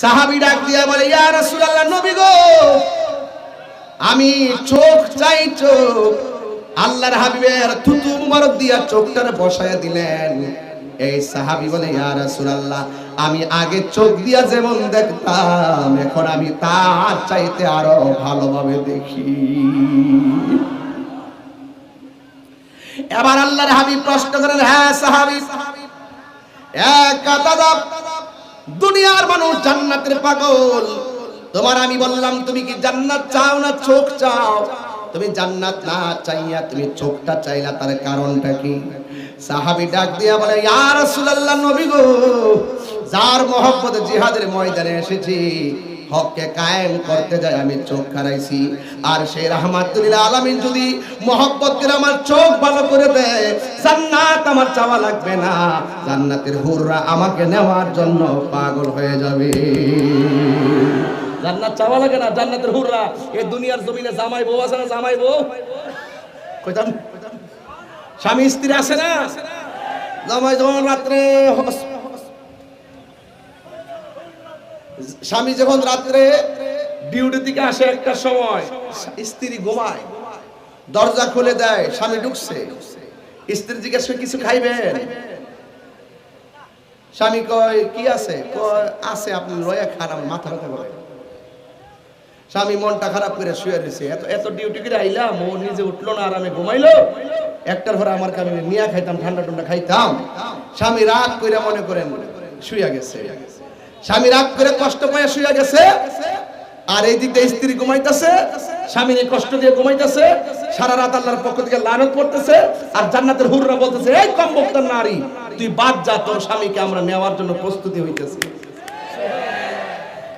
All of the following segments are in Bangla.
সাহাবি ডাক দিয়া বলে, ইয়া রাসূলুল্লাহ, নবী গো, আমি চোখ চাই চোখ, আল্লাহর হাবিবের থুতু মুবারক দিয়া চোখটারে বসায়া দিলেন। এই সাহাবি বলে, ইয়া রাসূলুল্লাহ, আমি আগে চোখ দিয়া যেমন দেখতাম, এখন আমি তার চাইতে আরও ভালোভাবে দেখি। এবার আল্লাহর হাবিব প্রশ্ন করেন হ্যাঁ সাহাবি, এক দাদা দুনিয়ার মানুষ জান্নাতের পাগল। তোমার আমি বললাম, তুমি কি জান্নাত চাও না চোখ চাও? তুমি জান্নাত না চাইয়া তুমি চোখটা চাইলা, তার কারণটা কি? সাহাবি ডাক দিয়া বলে, ইয়া রাসূলুল্লাহ নবী গো, যার মহব্বত জিহাদের ময়দানে এসেছি হককে কায়েম করতে যায়, আমি চোখ হারাইছি আর সেই রহমাতুল্লাহ আলামিন যদি মহব্বত করে আমার চোখ ভালো করে দেয়, জান্নাত আমার চাওয়া লাগবে না। জান্নাতের হুররা আমাকে নেওয়ার জন্য পাগল হয়ে যাবে। জান্নাত চাওয়া লাগে না, জান্নাতের হুররা। এই দুনিয়ার জমিনে জামাই বউ আছে না জামাই বউ? কইতাম স্বামী স্ত্রী আছে না? জামাই যখন রাত্রে হস- স্বামী যখন রাত্রে ডিউটি থেকে আসে একটা সময়, স্ত্রী ঘুমায়, দরজা খুলে দেয়, স্বামী ঢুকছে। স্ত্রী জিজ্ঞেস কিছু খাইবেন? স্বামী কয়, কি আছে? আছে, আপনি লয়া আমার মাথা ব্যথা করে। স্বামী মনটা খারাপ করে শুয়ে রয়েছে। এত এত ডিউটি করে আইলাম, ও নিজে উঠল না আর আমি ঘুমাইলো। একটার পরে আমার কামে নিয়া খাইতাম, ঠান্ডা ঠান্ডা খাইতাম। স্বামী রাগ করে মনে করেন শুয়ে গেছে। স্বামী রাগ করে কষ্ট পায় শুয়ে গেছে, আর এই দিক স্ত্রী ঘুমাইতেছে স্বামীর এই কষ্ট দিয়ে ঘুমাইতেছে, সারা রাত আল্লাহর পক্ষ থেকে লানত পড়তেছে, আর জান্নাতের হুররা বলতেছে, এই কম বক্তার নারী, তুই বাদ যা, তোর স্বামীকে আমরা নেওয়ার জন্য প্রস্তুতি হইতেছি।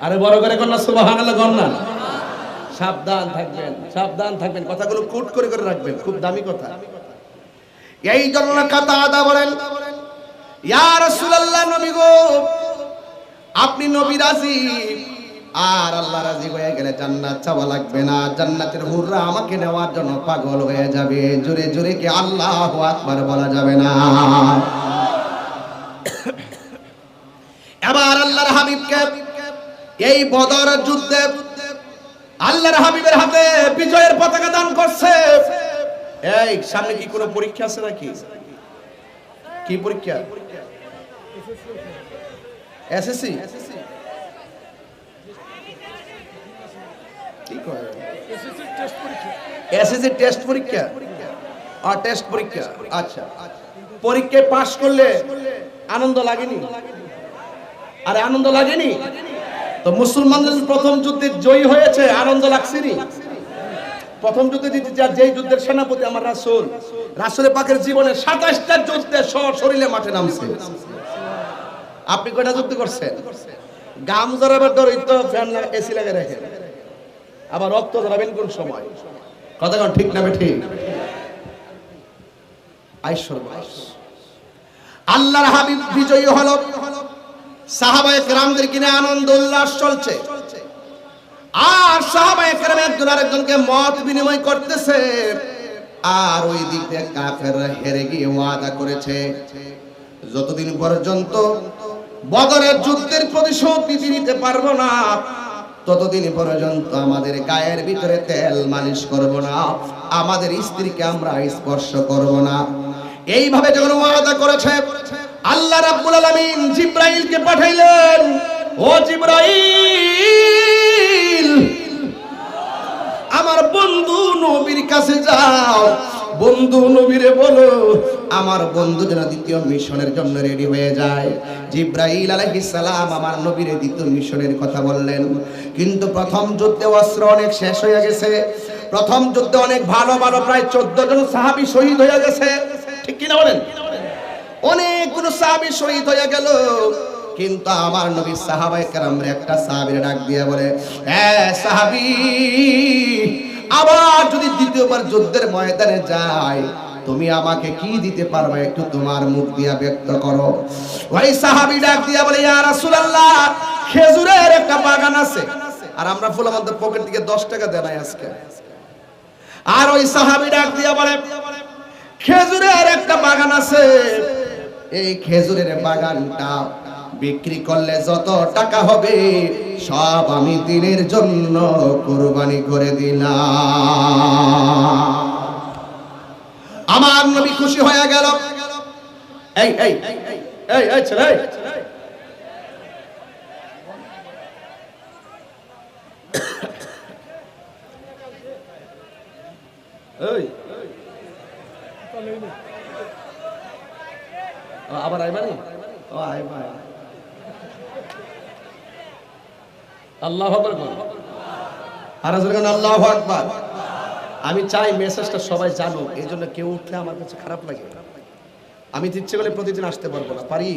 আরে বড় করে কন্যা সুবহানাল্লাহ কন্যা সাবধান থাকবেন সাবধান থাকবেন। কথাগুলো কুট করে করে রাখবেন, খুব দামি কথা। এই জন্য কথা আদা বলেন, ইয়া রাসূলুল্লাহ, নবী গো আপনি নবী রাজি। আর আল্লাহ রাজি হয়ে গেলে জান্নাত চাওয়া লাগবে না। জান্নাতের হুররা আমাকে নেওয়ার জন্য পাগল হয়ে যাবে। জোরে জোরে কি আল্লাহু আকবার বলা যাবে না। এবার আল্লাহর হাবিবকে এই বদর যুদ্ধে আল্লাহর হাবিবের হাতে বিজয়ের পতাকা দান করছে। এই, সামনে কি কোনো পরীক্ষা আছে নাকি? কি পরীক্ষা? এসএসসি কি করে? এসএসসি টেস্ট পরীক্ষা। আর টেস্ট পরীক্ষা? আচ্ছা। পরীক্ষায় পাশ করলে আনন্দ লাগেনি? আরে আনন্দ লাগেনি? তো মুসলমানদের প্রথম যুদ্ধে জয়ী হয়েছে আনন্দ লাগছেনি? প্রথম যুদ্ধে জিতে যার যেই যুদ্ধের সেনাপতি আমার রাসূল রাসূলের পাকের জীবনে সাতাশটা যুদ্ধে শরীরে মাঠে নামছে। আপনি কয়টা যুদ্ধ করছেন? গাম জড়াবার ডরই তো ফ্যান এসি লাগে রাখেন। আবার রক্ত জড়াবেন কোন সময়? কথা কোন, ঠিক না ঠিক? আইশ্বর আল্লাহর হাবিব বিজয়ী হলো। সাহাবায়ে কেরামদের কিনে আনন্দ, উল্লাস চলছে। আর সাহাবায়ে কেরাম একজন আরেকজনকে মত বিনিময় করতেছে। আর ওই দিক দিয়ে কাফের হেরে গিয়ে ওয়াদা করেছে। যতদিন পর্যন্ত বদরের যুদ্ধের প্রতিশোধ দিতে নিতে পারব না, ততদিন পর্যন্ত আমাদের গায়ের ভিতরে তেল মালিশ করব না, আমাদের স্ত্রীকে আমরা স্পর্শ করব না। এইভাবে যখন ওয়াদা করেছে, আল্লাহ রাব্বুল আলামিন জিব্রাইলকে পাঠাইলেন, ও জিব্রাইল, আমার বন্ধু নবীর কাছে যাও বন্ধু নবীরে বলো, আমার বন্ধু যেন দ্বিতীয় মিশনের জন্য রেডি হয়ে যায়। জিব্রাইল সালাম আমার নবীরে দ্বিতীয় মিশনের কথা বললেন। কিন্তু প্রথম যুদ্ধে অস্ত্র অনেক শেষ হয়ে গেছে। প্রথম যুদ্ধে অনেক ভালো ভালো, প্রায় চোদ্দ জন সাহাবি শহীদ হয়ে গেছে। ঠিক কিনা বলেন? অনেকগুলো সাহাবি শহীদ হয়ে গেল। কিন্তু আমার নবী সাহাবায়ে কেরামরে একটা সাহাবীর ডাক দিয়ে বলে হ্যাঁ সাহাবী আবার যদি দ্বিতীয়বার যুদ্ধের ময়দানে যাই তুমি আমাকে কি দিতে পারবে? একটু তোমার মুখ দিয়া ব্যক্ত করো। ওই সাহাবী ডাক দিয়া বলে, ইয়া রাসূলুল্লাহ, খেজুরের একটা বাগান আছে। আর আমরা ফুলামন্ত পকেট থেকে 10 টাকা দেনাই আজকে। আর ওই সাহাবি ডাক দিয়া বলে, খেজুরের একটা বাগান আছে। এই খেজুরের বাগানটা বিক্রি করলে যত টাকা হবে সব আমি দিনের জন্য কোরবানি করে দিলাম। আমার নবী খুশি হয়ে গেল। এই এই এই এই ছেলে। আবার আইবানি ও, আয় আল্লাহ আর আল্লাহু আমি চাই মেসেজটা সবাই জানুক, এই জন্য কেউ উঠলে আমার কাছে খারাপ লাগে। আমি ইচ্ছে করলে প্রতিদিন আসতে পারব না, পারি?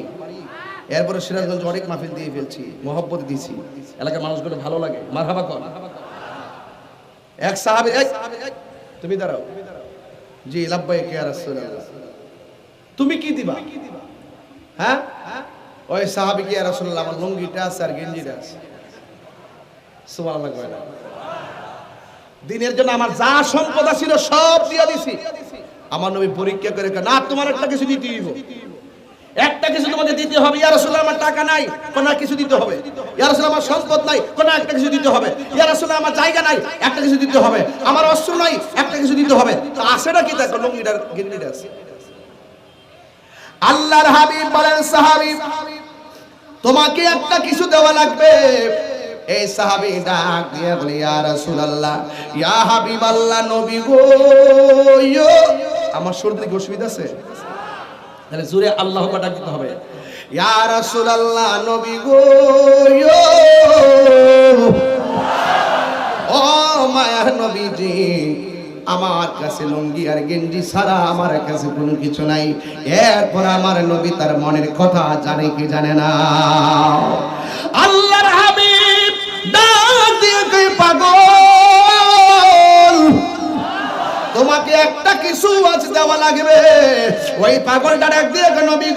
এরপরে সিরাজগঞ্জ অনেক মাহফিল দিয়ে ফেলছি, মহব্বত দিয়েছি। এলাকার মানুষগুলো ভালো লাগে। মারহাবা কর। এক সাহাবি তুমি দাঁড়াও। জি লাব্বাই কে রাসূলুল্লাহ। তুমি কি দিবা? হ্যাঁ? ওই সাহাবি কি রাসূলুল্লাহ, আমার লুঙ্গিটা আছে আর গেঞ্জিটা আছে। দিনের জন্য আমার যা সম্পদ ছিল সব দিয়ে দিছি। আমার নবী পরীক্ষা করে না, তোমার একটা কিছু দিতে একটা কিছু তোমাকে দিতে হবে, ইয়া রাসূলুল্লাহ, আমার টাকা নাই, কোন কিছু দিতে হবে। ইয়া রাসূলুল্লাহ, আমার সম্পদ নাই, কোন একটা কিছু দিতে হবে। ইয়া রাসূলুল্লাহ, আমার জায়গা নাই, একটা কিছু দিতে হবে। আমার অস্ত্র নাই, একটা কিছু দিতে হবে। তো আসে না কি দেখো লুঙ্গিটার আছে আল্লাহর হাবিব বলেন, সাহাবী, তোমাকে একটা কিছু দেওয়া লাগবে। এই সাহাবী ডাক দিয়ে বলে, ইয়া রাসূলুল্লাহ, ইয়া হাবিবাল্লাহ, নবী গো। আমার শরীরে কি অসুবিধা আছে তাহলে জোরে আল্লাহ ডাক দিতে হবে, ইয়া রাসূলুল্লাহ, নবী গো। ও মায়া নবীজি, আমার কাছে লুঙ্গি আর গেঞ্জি ছাড়া আমার কাছে কোনো কিছু নাই, এরপর আমার নবী তার মনের কথা জানে কি জানে না আল্লাহর হাবিব তোমাকে একটা কিছু আজ দেওয়া লাগবে। ওই পাগলটা ডাক দিয়ে নবী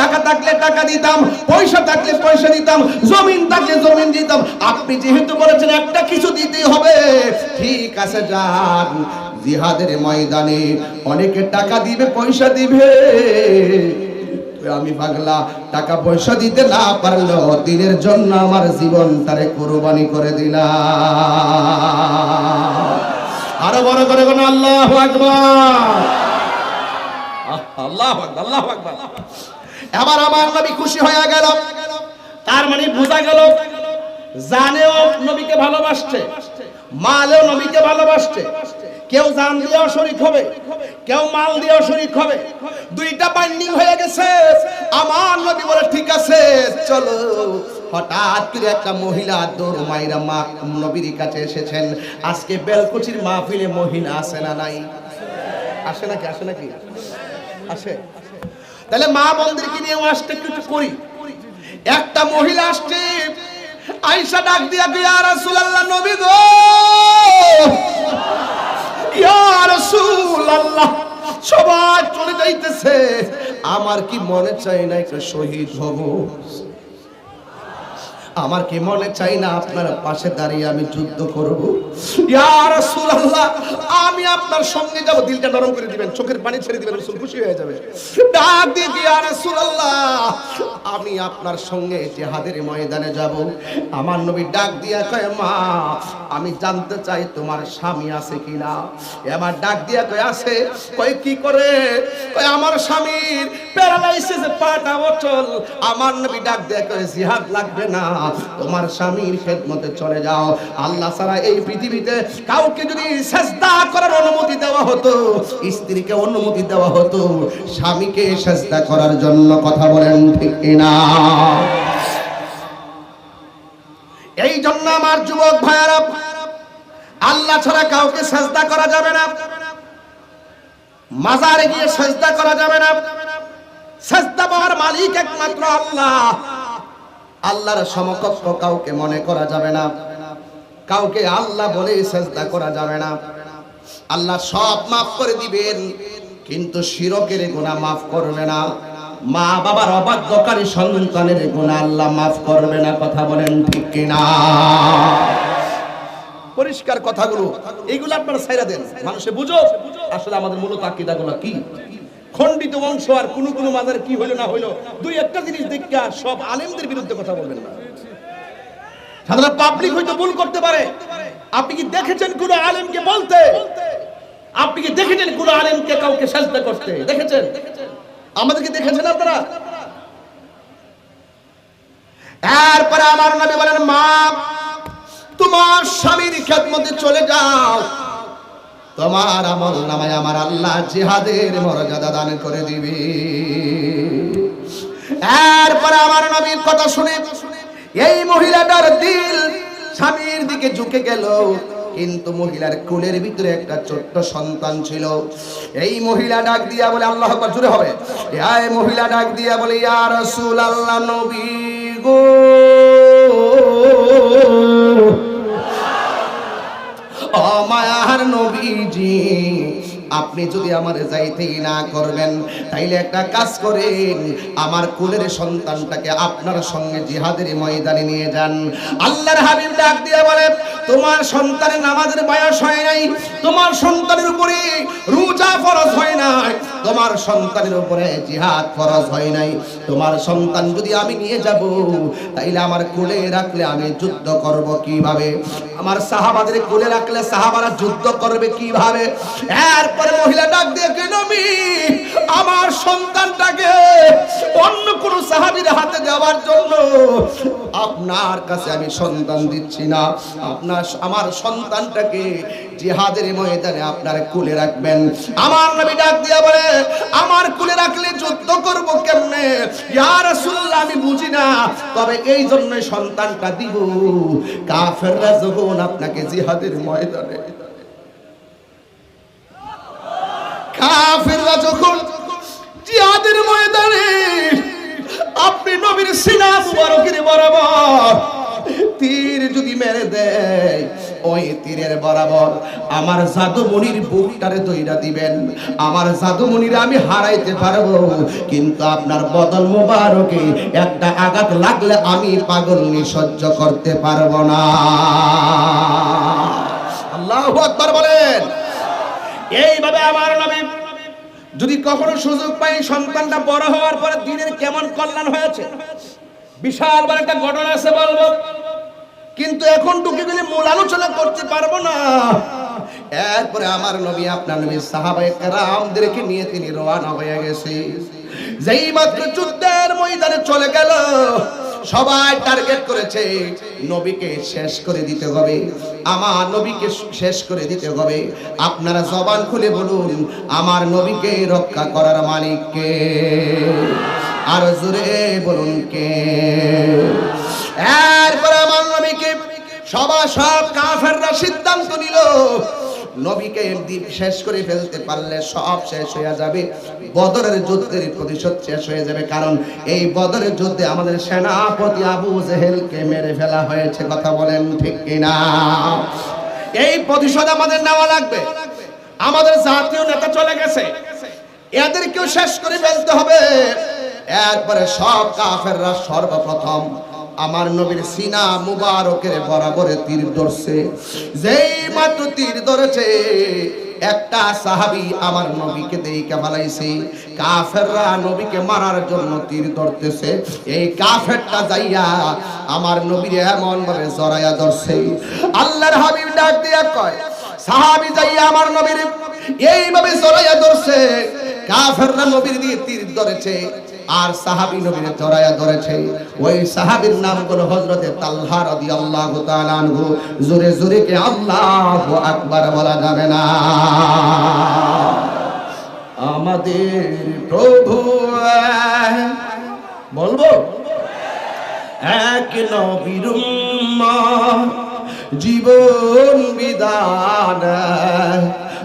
টাকা থাকলে টাকা দিতাম, পয়সা থাকলে পয়সা দিতাম, জমিন থাকলে জমিন দিতাম। আপনি যেহেতু বলেছেন একটা কিছু দিতেই হবে, ঠিক আছে যান। জিহাদের ময়দানে অনেকে টাকা দিবে, পয়সা দিবে। আমি পাগলা টাকা পয়সা দিতে না পারলেও দিনের জন্য আমার জীবন তারে কোরবানি করে দিলাম আরও বড় করে কোন আল্লাহ আকবার। আল্লাহ আল্লাহ। এবার আমার নবী খুশি হয়ে গেল। তার মানে বোঝা গেল, জানেও নবীকে ভালোবাসছে মালেও নবীকে ভালোবাসছে। কেউ জান দিয়েও শরিক হবে, কেউ মাল দিয়েও শরিক হবে। দুইটা বাইন্ডিং হয়ে গেছে। আমার নবী বলে, ঠিক আছে, চলো। হঠাৎ করে একটা মহিলা মা, নবীর কাছে এসেছেন। আজকে মহিলা আসে না নাই? আসে আসে আসে। তাহলে মা আসতে একটু মহিলা আসছে আইসা ডাক দিয়া গিয়া রাসূলুল্লাহ, নবী গো! সবাই চলে যাইতেছে। আমার কি মনে চাই না একটু শহীদ হব? আমার কি মনে চাই না আপনার পাশে দাঁড়িয়ে আমি যুদ্ধ করব? আমি আপনার সঙ্গে যাব। দিলটা নরম করে দিবেন, চোখের পানি ছেড়ে দিবেন, রাসূল খুশি হয়ে যাবে। আমি আপনার সঙ্গে জিহাদের ময়দানে যাব। আমার নবী ডাক দিয়া কয়, মা, আমি জানতে চাই তোমার স্বামী আছে কিনা? আমার ডাক দিয়া কয়, আছে। কয়, কি করে? কয়, আমার স্বামীর প্যারালাইসিস পাটা অচল আমার নবী ডাক দিয়া কয়, জিহাদ লাগবে না। তোমার স্বামীর খেদমতে চলে যাও। আল্লাহ ছাড়া এই পৃথিবীতে কাউকে যদি সেজদা করার অনুমতি দেওয়া হতো, স্ত্রীকে অনুমতি দেওয়া হতো, স্বামীকে সেজদা করার জন্য কথা বলেন ঠিক কিনা? এই জন্য আমার যুবক ভাইয়ারা, আল্লাহ ছাড়া কাউকে সেজদা করা যাবে না। মাজারে গিয়ে সেজদা করা যাবে না। সেজদা পাওয়ার মালিক একমাত্র আল্লাহ। আল্লাহর সমকক্ষ কাউকে মনে করা যাবে না। কাউকে আল্লাহ বলে সেজদা করা যাবে না। আল্লাহ সব মাফ করে দিবেন, কিন্তু শিরকের গুনাহ মাফ করবে না। মা বাবার অবাধ্যকারী সন্তানের গুনাহ আল্লাহ মাফ করবে না, কথা বলেন ঠিক কিনা? পরিষ্কার কথাগুলো এইগুলো আপনারা ছাইরা দেন। মানুষে বুঝো আসলে আমাদের মূলত আকিদাগুলো কি? খণ্ডিত অংশ আর কোন কোন মাজারে কি হইল না হইল, দুই একটা জিনিস দেখে আর সব আলেমদের বিরুদ্ধে কথা বলবেন না। সাধারণ পাবলিক হয়তো ভুল করতে পারে। আপনি কি দেখেছেন কোন আলেমকে বলতে? আপনি কি দেখেছেন কোন আলেমকে কাউকে সাজদা করতে? দেখেছেন? আমাদেরকে দেখেছেন আপনারা? এরপরে আমার নবী বলেন, মা, তোমার স্বামীর খেদমতে চলে যাও। তোমার আমল নামায় আমার আল্লাহ জিহাদের মর্যাদা দান করে দিবে। এরপরে আমার নবীর কথা শুনে এই মহিলাটার দিল স্বামীর দিকে ঝুঁকে গেল। কিন্তু মহিলার কোলের ভিতরে একটা ছোট্ট সন্তান ছিল। এই মহিলা ডাক দিয়া বলে, আল্লাহ জুড়ে হবে। এই মহিলা ডাক দিয়া বলে, ইয়া রাসূল আল্লাহ নবী গো। অমায়ার নবীজি। আপনি যদি আমার যাইতেই না করবেন, তাইলে একটা কাজ করেন। আমার কোলের সন্তানটাকে আপনার সঙ্গে জিহাদের ময়দানে নিয়ে যান। আল্লাহর হাবিব ডাক দিয়ে বলে, তোমার সন্তানের নামাজের বয়স হয় নাই। তোমার সন্তানের উপরে রোজা ফরজ হয় নাই। তোমার সন্তানের উপরে জিহাদ ফরজ হয় নাই। তোমার সন্তান যদি আমি নিয়ে যাব, তাইলে আমার কোলে রাখলে আমি যুদ্ধ করব কীভাবে? আমার সাহাবাদের কোলে রাখলে সাহাবারা যুদ্ধ করবে কীভাবে? এরপরে মহিলা ডাক দিয়ে কে নবী? আমার সন্তানটাকে অন্য কোন সাহাবীর হাতে দেওয়ার জন্য আপনার কাছে আমি সন্তান দিচ্ছি না। আপনার, আমার সন্তানটাকে জিহাদের ময়দানে আপনার কুলে রাখবেন। আমার নবী ডাক দিয়া বলে, আমার কুলে রাখলে যুদ্ধ করব কেমনে? ইয়া রাসূলুল্লাহ, আমি বুঝি না। তবে এই জন্য সন্তানটা দিব। কাফেররা যখন আপনাকে জিহাদের ময়দানে কাফেররা যখন জিহাদের ময়দানে আপনি নবীর সিনা মুবারকের বরাবর তীর যদি মেরে দেয়, ওই তীরের বরাবর আমার জাদুমণির বুকটারে দইরা দিবেন। আমার জাদুমণিরে আমি হারাইতে পারব, কিন্তু আপনার বদল মুবারকে একটা আঘাত লাগলে আমি পাগল সহ্য করতে পারব না। আল্লাহু বলেন। এইভাবে আমার নবী, যদি কখনো সুযোগ পাই সন্তানটা বড় হওয়ার পরে দিনের কেমন কল্যাণ হয়েছে? বিশাল বড় একটা ঘটনা আছে বলব। কিন্তু এখন টুকি গেলে মূল আলোচনা করতে পারব না। এরপরে আমার নবী, আপনার নবী সাহাবায়ে কেরামদেরকে নিয়ে তিনি রওনা হয়ে গেছে। যেই মাত্র যুদ্ধের ময়দানে চলে গেল সবাই টার্গেট করেছে, নবীকে শেষ করে দিতে হবে। আমার নবীকে শেষ করে দিতে হবে। আপনারা জবান খুলে বলুন, আমার নবীকে রক্ষা করার মালিক কে? আর জোরে বলুন কে? এরপরে আমার নবীকে সবার সব কাফেররা সিদ্ধান্ত নিল নবীকে শেষ করে ফেলতে পারলে সব শেষ হয়ে যাবে। বদরের যুদ্ধের প্রতিশোধ শেষ হয়ে যাবে। কারণ এই বদরের যুদ্ধে আমাদের সেনাপতি আবু জেহেলকে মেরে ফেলা হয়েছে। কথা বলেন ঠিক কিনা? এই প্রতিশোধ আমাদের নেওয়া লাগবে। আমাদের জাতীয় নেতা চলে গেছে। এদেরকেও শেষ করে ফেলতে হবে। এরপরে সব কাফেররা সর্বপ্রথম আমার নবীর সিনা মুবারকের বরাবরে তীর ধরছে। যেই মাত্র তীর ধরেছে, একটা সাহাবি আমার নবীকে দেইকা ফেলাইছে কাফেররা নবীকে মারার জন্য তীর ধরতেছে। এই কাফেরটা যাইয়া আমার নবীর এমন ভাবে জড়াইয়া ধরছে। আল্লাহর হাবিব ডাক দিয়া কয়, সাহাবি যাইয়া আমার নবীর এইভাবে জড়াইয়া ধরছে, কাফেররা নবীর দিয়ে তীর ধরেছে। আর সাহাবী নবীর জড়াইয়া ধরেছে। ওই সাহাবীর নাম হলো হযরতে তালহা রাদিয়াল্লাহু তাআলা আনহু। জোরে জোরে কে আল্লাহু আকবার বলা যাবে না। আমাদের প্রভু। বলব? এক নবীর জীবন বিধান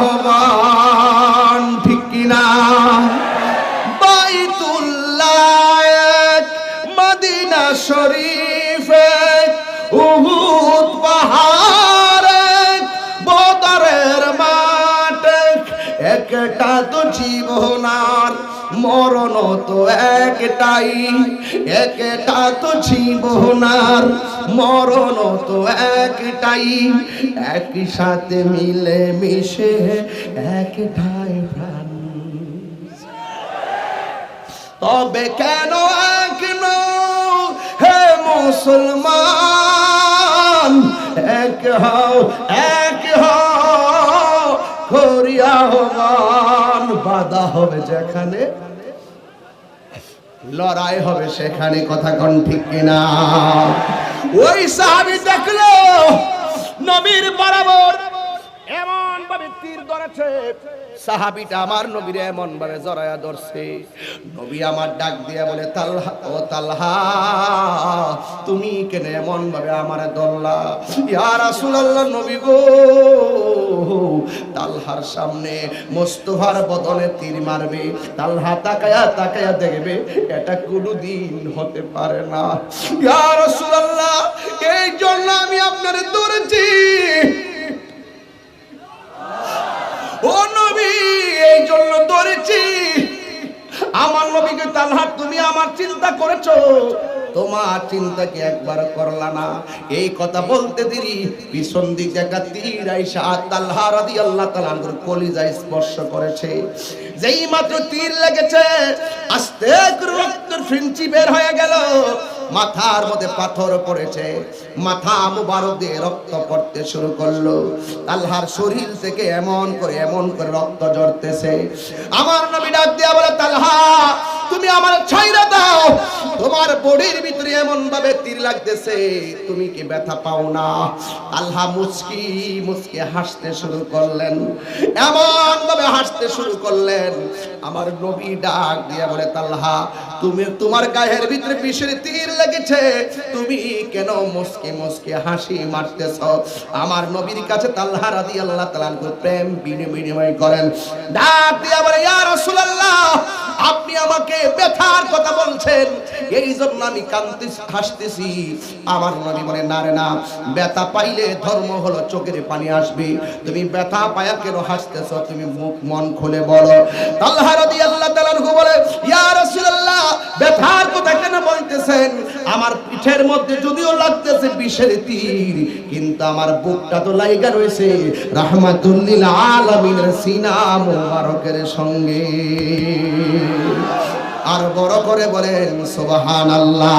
আহ্বান ঠিক কিনা? বাইতুল্লাহ মদিনা শরীফে উহুদ পাহাড়ে বদরের মাঠে একটা তো জীবনার মরণ তো একটাই, একটা তো জীবনার মরণ তো একটাই। একই সাথে মিলে মিশে একটাই প্রাণ। তবে কেন এক নও হে মুসলমান? এক হও এক হও, করিয়া বাধা হবে যেখানে লড়াই হবে সেখানে কথা কন ঠিক কিনা? ওই সাহাবি দেখল নবীর বরাবর এমন ভাবে তীর ধরেছে। সাহাবিটা আমার নবীর এমন ভাবে জড়ায়া ধরছে। নবী আমার ডাক দিয়ে বলে, তালহা, ও তালহা, তুমি কেন এমন ভাবে আমার দল্লা ইয়া রাসূলুল্লাহ, নবী গো, তালহার সামনে মোস্তফার বদলে তীর মারবে। তালহা তাকায়া তাকায়া দেখবে, এটা কোনোদিন হতে পারে না। ইয়া রাসূলুল্লাহ, এই জন্য আমি আপনার ধরেছি। এই জন্য ধরেছি। আমার নবীকে তালহা তুমি আমার চিন্তা করেছ। তোমার চিন্তা কি একবার করলা না। এই কথা বলতে দেরি। পিছন দিকে একটা তীর আইসা তালহা রাদিয়াল্লাহু তাআলা আনহুর কলিজায় স্পর্শ করেছে। যেই মাত্র তীর লেগেছে, আস্তে রক্তের ফিঞ্চি বের হয়ে গেল। মাথার মধ্যে পাথর পড়েছে। মাথা মুবারক দিয়ে রক্ত পড়তে শুরু করল। আল্লাহর শরীর থেকে এমন করে এমন করে রক্ত ঝরতেছে। আমার নবী ডাক দিয়া বলে, তালহা তুমি আমার ছাইরা দাও। তোমার বডির ভিতরে এমন ভাবে তীর লাগতেছে, তুমি কি ব্যথা পাও না? আল্লাহ মুচকি মুচকি হাসতে শুরু করলেন। এমন ভাবে হাসতে শুরু করলেন। আমার নবী ডাক দিয়া বলে, তাল্লাহা, তুমি তোমার গায়ের ভিতরে বিষের তীর লেগেছে। তুমি কেন মুসকে মুসকে হাসি মারতেছ? আমার নবীর কাছে তাল্লাহা রাদি আল্লাহ তালান প্রেম বিনিময় করেন। ডাক দিয়া বলে, ইয়া রাসূলুল্লাহ, আপনি আমাকে ব্যথার কথা বলছেন। এই জন্য আমি কান্দি হাসতেছি। আমার নবী বলে, না রে না, ব্যথা পাইলে ধর্ম হলো চোখের পানি আসবে। তুমি ব্যথা পায়া কেন হাসতেছ? তুমি মুখ, মন খুলে বলো। আল্লাহ রাদিয়াল্লাহু তাআলা বলে, ইয়া রাসূলুল্লাহ, ব্যথার কথা কেন বলতেছেন? আমার পিঠের মধ্যে যদিও লাগতেছে বিষের তীর, কিন্তু আমার বুকটা তো লাইগা রয়েছে। রাহমাতুল্লিল আলামিনের সিনা মুবারকের সঙ্গে। আর বড় করে বলেন, সুবহানাল্লাহ।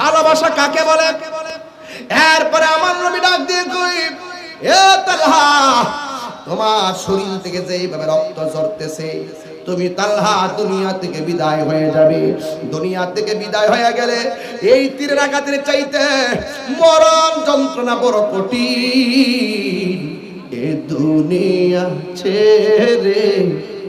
ভালোবাসা কাকে বলে? এরপরে আমার নবী ডাক দিয়ে কই, এ তালহা, তোমার শরীর থেকে যেইভাবে রক্ত ঝরতেছে, তুমি তালহা, দুনিয়া থেকে বিদায় হয়ে যাবে। দুনিয়া থেকে বিদায় হয়ে গেলে এই তীরের আঘাতের চাইতে মরণ যন্ত্রণা বড় কঠিন। এ দুনিয়া ছেড়ে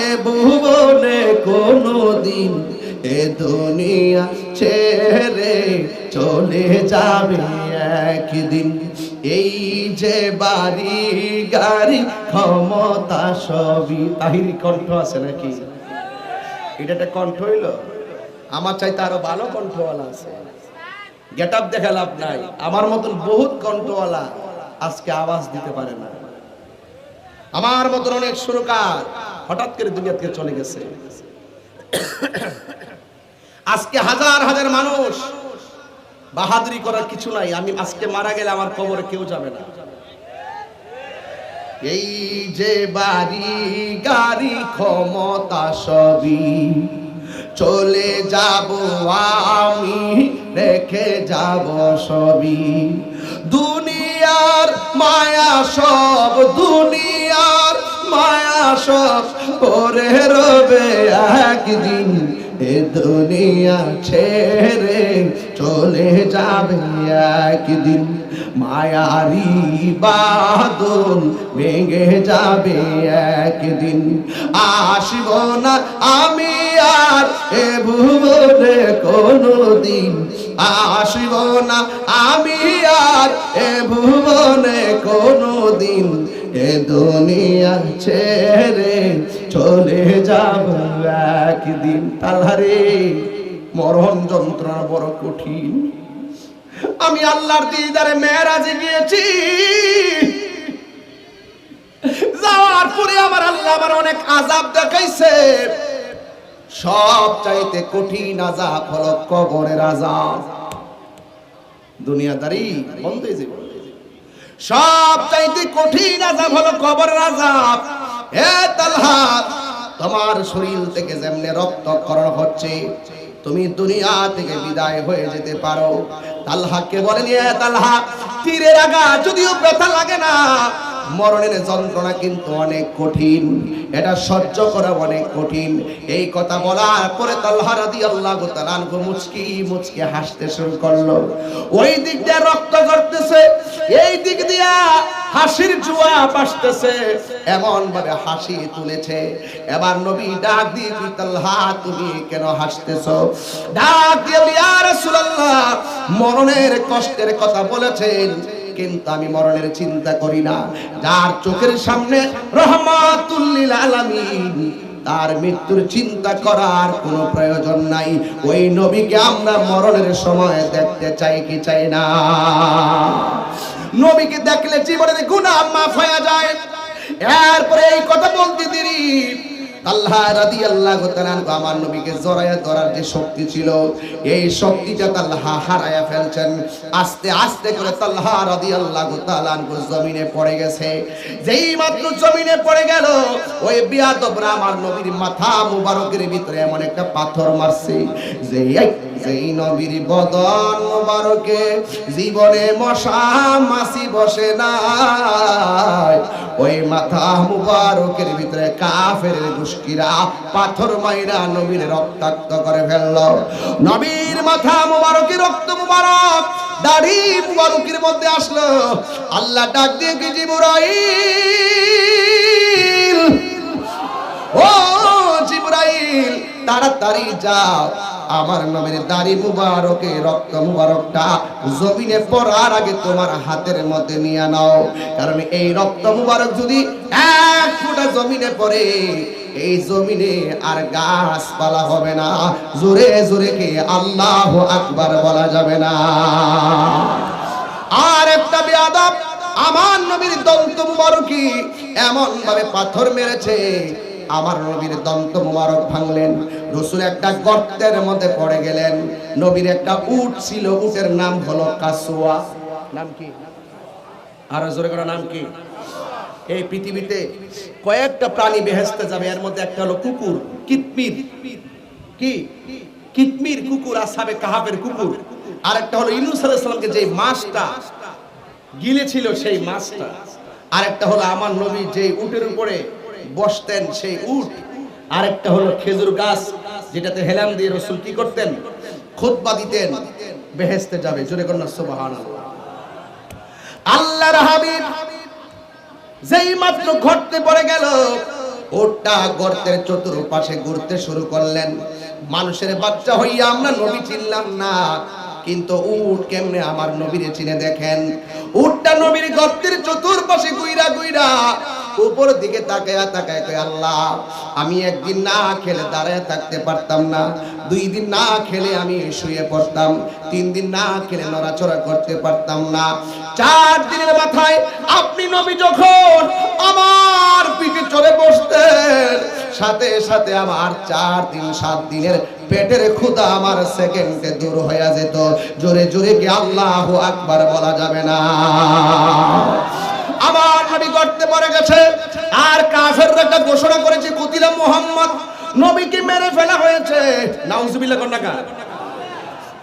এ ভুবনে কোনো দিন এ দুনিয়া ছেড়ে চলে যাবে একদিন। এই যে বাড়ি, গাড়ি, ক্ষমতা সবই তাহিরি কণ্ঠ আছে নাকি? এটা একটা কণ্ঠ হইল? আমার চাইতে আরও ভালো কণ্ঠওয়ালা আছে। গেট আপ দেখা লাভ নাই। আমার মতন বহুত কণ্ঠওয়ালা আজকে আওয়াজ দিতে পারে না। আমার মতন অনেক সুরকার হঠাৎ করে দুনিয়া থেকে চলে গেছে। আজকে হাজার হাজার মানুষ বাহাদুরি করার কিছু নাই। আমি আজকে মারা গেলে আমার কবরে কেউ যাবে না। এই যে বাড়ি, গাড়ি, ক্ষমতা সবই চলে যাব আমি, রেখে যাব সবই। দুনিয়ার মায়া সব দুনিয়ার মায়া সব পরে রবে একদিন এ দুনিয়া ছেড়ে চলে যাবে একদিন। মায়ারি বাদল ভেঙে যাবে একদিন। আসব না আমি আর এ ভুবনে কোনো দিন আসব না আমি আর এ ভুবনে কোনো দিন এ দুনিয়া ছেড়ে চলে যাব একদিন। তাহলে মরণ যন্ত্রণা বড় কঠিন। আমি আল্লাহর দিদারে মেয়েরাজে গিয়েছি। যাওয়ার পরে আমার আল্লাহ আমার অনেক আজাব দেখাইছে। সব চাইতে কঠিন আজাব হলো কবরের আজাব দুনিয়াদারি বন্ধ হয়ে যাবে। সব চাইতে কঠিন আজাব হলো কবরের আজাব হে তালহা, তোমার শরীর থেকে যেমনে রক্তক্ষরণ হচ্ছে, তুমি দুনিয়া থেকে বিদায় হয়ে যেতে পারো। তালহাকে বলেন এ তালহা, তীরের আগা যদিও ব্যথা লাগে না, মরণের যন্ত্রণা কিন্তু অনেক কঠিন। এটা সহ্য করা অনেক কঠিন। এই কথা বলার পরে তাল্লাহ রাদিয়াল্লাহু তাআলা আনহু মুচকি মুচকি হাসতে শুরু করল। ওই দিক দিয়ে রক্ত করতেছে এই দিক দিয়া হাসির জুয়া বাসতেছে এমন ভাবে হাসি তুলেছে। এবার নবী ডাক দিয়ে, তুই তাল্লাহ তুমি কেন হাসতেছো? ডাক দিয়ে ইয়া রাসূলুল্লাহ মরণের কষ্টের কথা বলেছেন, কিন্তু আমি মরণের চিন্তা করি না। যার চোখের সামনে রহমাতুল্লিল আলামিন, তার মৃত্যুর চিন্তা করার কোনো প্রয়োজন নাই। ওই নবীকে আমরা মরণের সময় দেখতে চাই কি চাই না। নবীকে দেখলে জীবনের গুনাহ মাফ হয়ে যায়। এরপরে এই কথা বলতে দেরি। আল্লাহ তাআলা আনহু আমার নবীকে ধরার যে শক্তি ছিল, এই শক্তিটা আল্লাহ হারায়া ফেলছেন। আস্তে আস্তে করে তাআলা আনহু জমিনে পড়ে গেছে। যেই মাত্র জমিনে পড়ে গেল, ওই নবীর মাথা মুবারকের ভিতরে এমন একটা পাথর মারছে। যেই যেই নবীর বদন মুবারকে জীবনে মশা মাসি বসে না ওই মাথা মুবারকের ভিতরে কাফের দুষ্কিরা পাথর মাইরা নবীর রক্তাক্ত করে ফেলল। নবীর মাথা মুবারকের রক্ত মুবারক, দাড়ি মুবারকের মধ্যে আসলো। আল্লাহ ডাক দিয়ে কি জিবরাইল? ও জিবরাইল, তাড়াতাড়ি যাও। আমার নবীর দাড়ি মুবারকে, রক্ত মুবারকটা জমিনে পড়ার আগে তোমার হাতের মধ্যে নিয়ে নাও। কারণ এই রক্ত মুবারক যদি এক ফুটা জমিনে পড়ে এই জমিনে আর গাছপালা হবে না। জোরে জোরে কে আল্লাহ আকবার বলা যাবে না। আর একটা বেয়াদব আমার নবীর দন্ত মুবারকি এমন ভাবে পাথর মেরেছে, আমার নবীর দন্ত মুবারক ভাঙলেন, রসুল একটা গর্তের মধ্যে পড়ে গেলেন, নবীর একটা উট ছিল, উটের নাম হলো কাসুয়া। নাম কি? আর জোরে করা নাম কি? এই পৃথিবীতে কয়েকটা প্রাণী বেহেস্তে যাবে। এর মধ্যে একটা হলো কুকুর, কিতমির। কি? কিতমির কুকুর, আসাবে কাহাবের কুকুর। আর একটা হলো ইনুস আলাইহিস সালামকে যে মাছটা গিলেছিল, সেই মাছটা। আর একটা হলো আমার নবী যে উটের উপরে বসতেন, সেই উট। আরেকটা হলো খেজুর গাছ, যেটাতে হেলাম দিয়ে রসুল কি করতেন? খুতবা দিতেন বেহেস্তে যাবে। জোরে কন্যা সুবহানাল্লাহ। আল্লাহর হাবিব যেই মাত্র ঘটতে পড়ে গেল ওটা গর্তের চতুর্পাশে ঘুরতে শুরু করলেন। মানুষের বাচ্চা হইয়া আমরা নবী চিনলাম না, কিন্তু উট কেমনে আমার নবীরে চিনে দেখেন? উটটা নবীর গর্তের চতুর্পাশে গুইরা গুইরা উপর দিকে তাকায়া তাকায় কয়, আল্লাহ, আমি একদিন না খেলে দাঁড়ায় থাকতে পারতাম না। দুই দিন না খেলে আমি শুয়ে পড়তাম। তিন দিন না খেলে নড়াচড়া করতে পারতাম না। চার দিনের মাথায় আপনি নবী যখন আমার পিঠে চড়ে বসতেন, সাথে সাথে আমার চার দিন, সাত দিনের পেটের ক্ষুধা আমার সেকেন্ডে দূর হয়ে যেত। জোরে জোরে কি আল্লাহ আকবার বলা যাবে না? আমার নবী গর্তে পড়ে গেছে। আর কাফের একটা ঘোষণা করেছে, কুতিলা মোহাম্মদ, নবীকে মেরে ফেলা হয়েছে। নাউজুবিল্লাহ কন্যাকা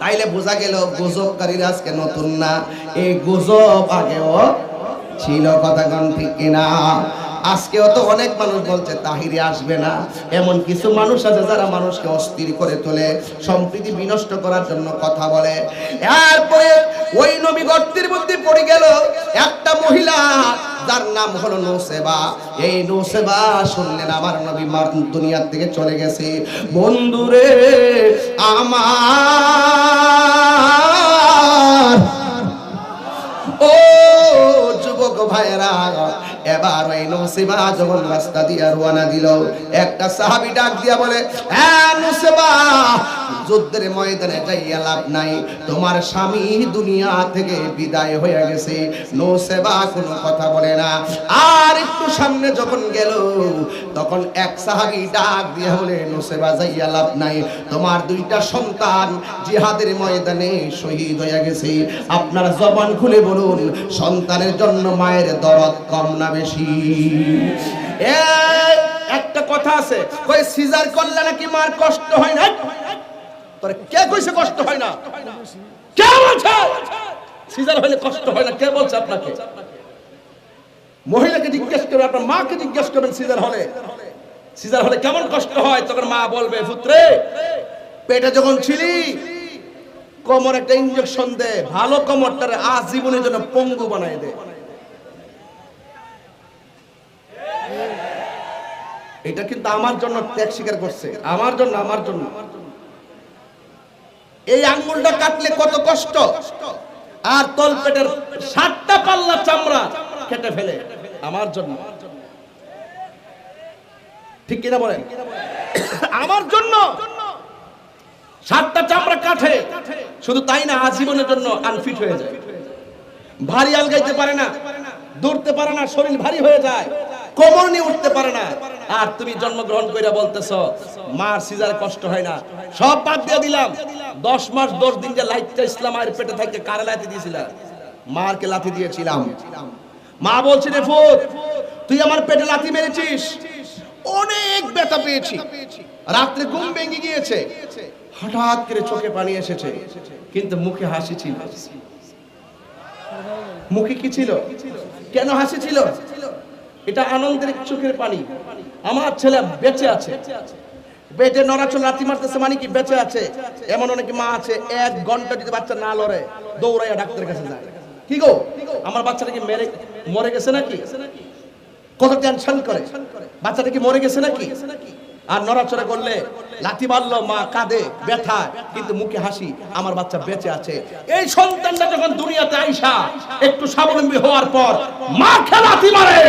তাইলে বোঝা গেল গুজবকারীরা আজকে নতুন না। এই গুজব আগেও ছিল কথা কোন ঠিক কিনা? আজকেও তো অনেক মানুষ বলছে, তাহিরে আসবে না। এমন কিছু মানুষ আছে যারা মানুষকে অস্থির করে তোলে, সম্প্রীতি বিনষ্ট করার জন্য কথা বলে। এরপরে ওই নবী গর্তের মধ্যে পড়ে গেল একটা মহিলা, যার নাম হলো নৌসেবা। এই নৌসেবা শুনলেন আমার নবী মার দুনিয়ার থেকে চলে গেছে। বন্ধুরে, আমার ও যুবক ভাইরা এবার ওই নসিবা যখন রাস্তা দিয়া রওনা দিল, একটা সাহাবী ডাক দিয়া বলে হ্যাঁ নসিবা, যুদ্ধের ময়দানে যাইয়া লাভ নাই, তোমার স্বামী দুনিয়া থেকে বিদায় হয়ে গেছে, নসিবা কোনো কথা বলে না। আর একটু সামনে যখন গেল, তখন এক সাহাবী ডাক দিয়া বলে, নসিবা যাইয়া লাভ নাই, তোমার দুইটা সন্তান জিহাদের ময়দানে শহীদ হয়ে গেছে। আপনার জবান খুলে বলুন, সন্তানের জন্য মায়ের দরদ কম না বেশি। একটা কথা আছে কই সিজার করলে নাকি মার কষ্ট হয় না? কে কইছে কষ্ট হয় না? কে বলছে? সিজার হলে কষ্ট হয় না, কে বলছে আপনাকে? মহিলাকে জিজ্ঞেস আপনার মাকে জিজ্ঞেস করবেন সিজার হলে। সিজার হলে কেমন কষ্ট হয়? তখন মা বলবে, পুত্রে, পেটে যখন ছিলি, কোমর একটা ইঞ্জেকশন দে, ভালো কোমরটারে আজীবনের জন্য পঙ্গু বানাই দে। এটা কিন্তু আমার জন্য ত্যাগ স্বীকার করছে। আমার জন্য আমার জন্য। এই আঙ্গুলটা কাটলে কত কষ্ট। আর তল পেটের সাতটা পাল্লা চামড়া কেটে ফেলে। আমার জন্য। ঠিক কিনা বলেন? আমার জন্য সাতটা চামড়া কাঠে শুধু তাই না, আজীবনের জন্য আনফিট হয়ে যায়। ভারী আলগাইতে পারে না, দৌড়তে পারে না, শরীর ভারী হয়ে যায়। কোমর নিয়ে উঠতে পারে না। আর তুমি জন্মগ্রহণ করে বলতেছ, মার সিজার কষ্ট হয় না। সব বাদ দিয়ে দিলাম। দশ মাস দশ দিন যে লাইটটা ইসলাম আর পেটে থাকতে কারে লাইতে দিয়েছিলাম মারকে লাথি দিয়েছিলাম। মা বলছে রে ফুট তুই আমার পেটে লাথি মেরেছিস। অনেক ব্যথা পেয়েছি। রাত্রে ঘুম ভেঙে গিয়েছে। হঠাৎ করে চোখে পানি এসেছে। কিন্তু মুখে হাসি ছিল। মুখে কি ছিল? কেন হাসি ছিল? এটা আনন্দের চোখের পানি। আমার ছেলে বেঁচে আছে। বেটে নড়াচল লাথি মারতেছে মানে কি? বেঁচে আছে। এমন অনেক মা আছে, এক ঘণ্টা যদি বাচ্চা না লড়ে, দৌড়াইয়া ডাক্তারের কাছে যায়। কি গো? আমার বাচ্চাটা কি মেরে মরে গেছে নাকি? কত টেনশন করে। বাচ্চাটা কি মরে গেছে নাকি? আর নড়াচড়া করলে লাথি মারলো, মা কাঁদে ব্যথা কিন্তু মুখে হাসি, আমার বাচ্চা বেঁচে আছে। এই সন্তানটা যখন দুনিয়াতে আইসা, একটু স্বাবলম্বী হওয়ার পর মা খেলাতি মারে।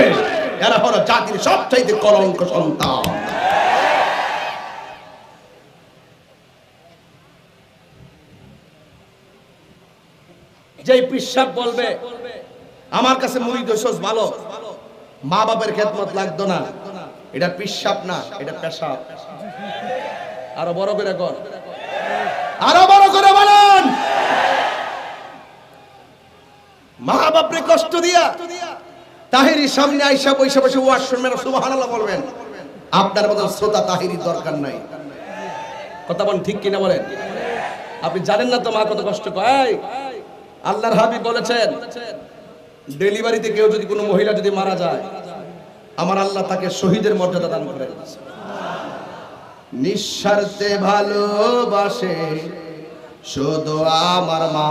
এরা হলো জাতির সবচাইতে কলঙ্ক সন্তান। যেই পিসাব বলবে, আমার কাছে মুড়ি দোষস ভালো, মা বাবার খেদমত লাগতো না। এটা পিসাব না, এটা পেশাব। আরও বড় করে কর আরও বড় করে বলেন। মা বাপরে কষ্ট দিয়া তাহিরি সামনে আইসা বৈশা বসে ওয়াশ শুনবেন সুবহানাল্লাহ বলবেন, আপনার মতো শ্রোতা তাহিরির দরকার নাই। কথা বলেন ঠিক কিনা বলেন? আপনি জানেন না তো মা কত কষ্ট পায়? আল্লাহর হাবিব বলেছেন, ডেলিভারিতে কেউ যদি কোনো মহিলা যদি মারা যায়, আমার আল্লাহ তাকে শহীদের মর্যাদা দান করেন। নিঃস্বার্থে ভালোবাসে শুধু আমার মা।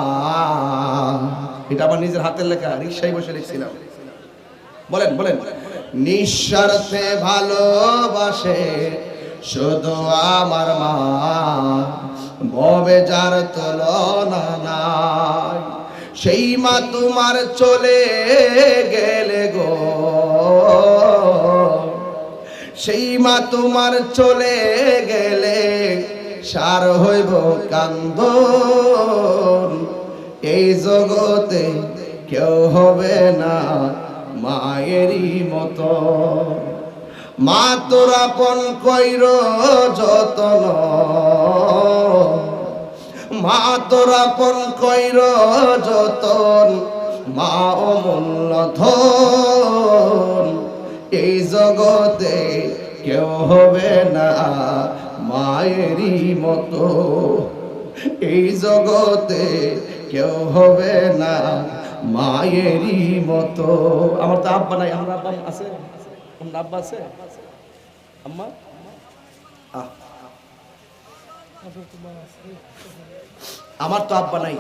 এটা আমার নিজের হাতের লেখা রিক্সায় বসে লিখছিলাম। বলেন বলেন। নিঃস্বার্থে ভালোবাসে শুধু আমার মা। ভবে যার তুলনা নাই, সেই মা তোমার চলে গেলে গো। সেই মা তোমার চলে গেলে সার হইব কান্দ এই জগতে কেউ হবে না। মায়েরই মতো। মা তোর আপন কইর যতন। মা তোর আপন কইর যতন। মা অমূল্য ধন। এই জগতে কেউ হবে না মায়েরই মতো। এই জগতে কেউ হবে না মায়েরই মতো। আমার তো আব্বা নাই, আমার আব্বা আছে? আব্বা আছে? আম্মা? আমার তো আব্বা নাই।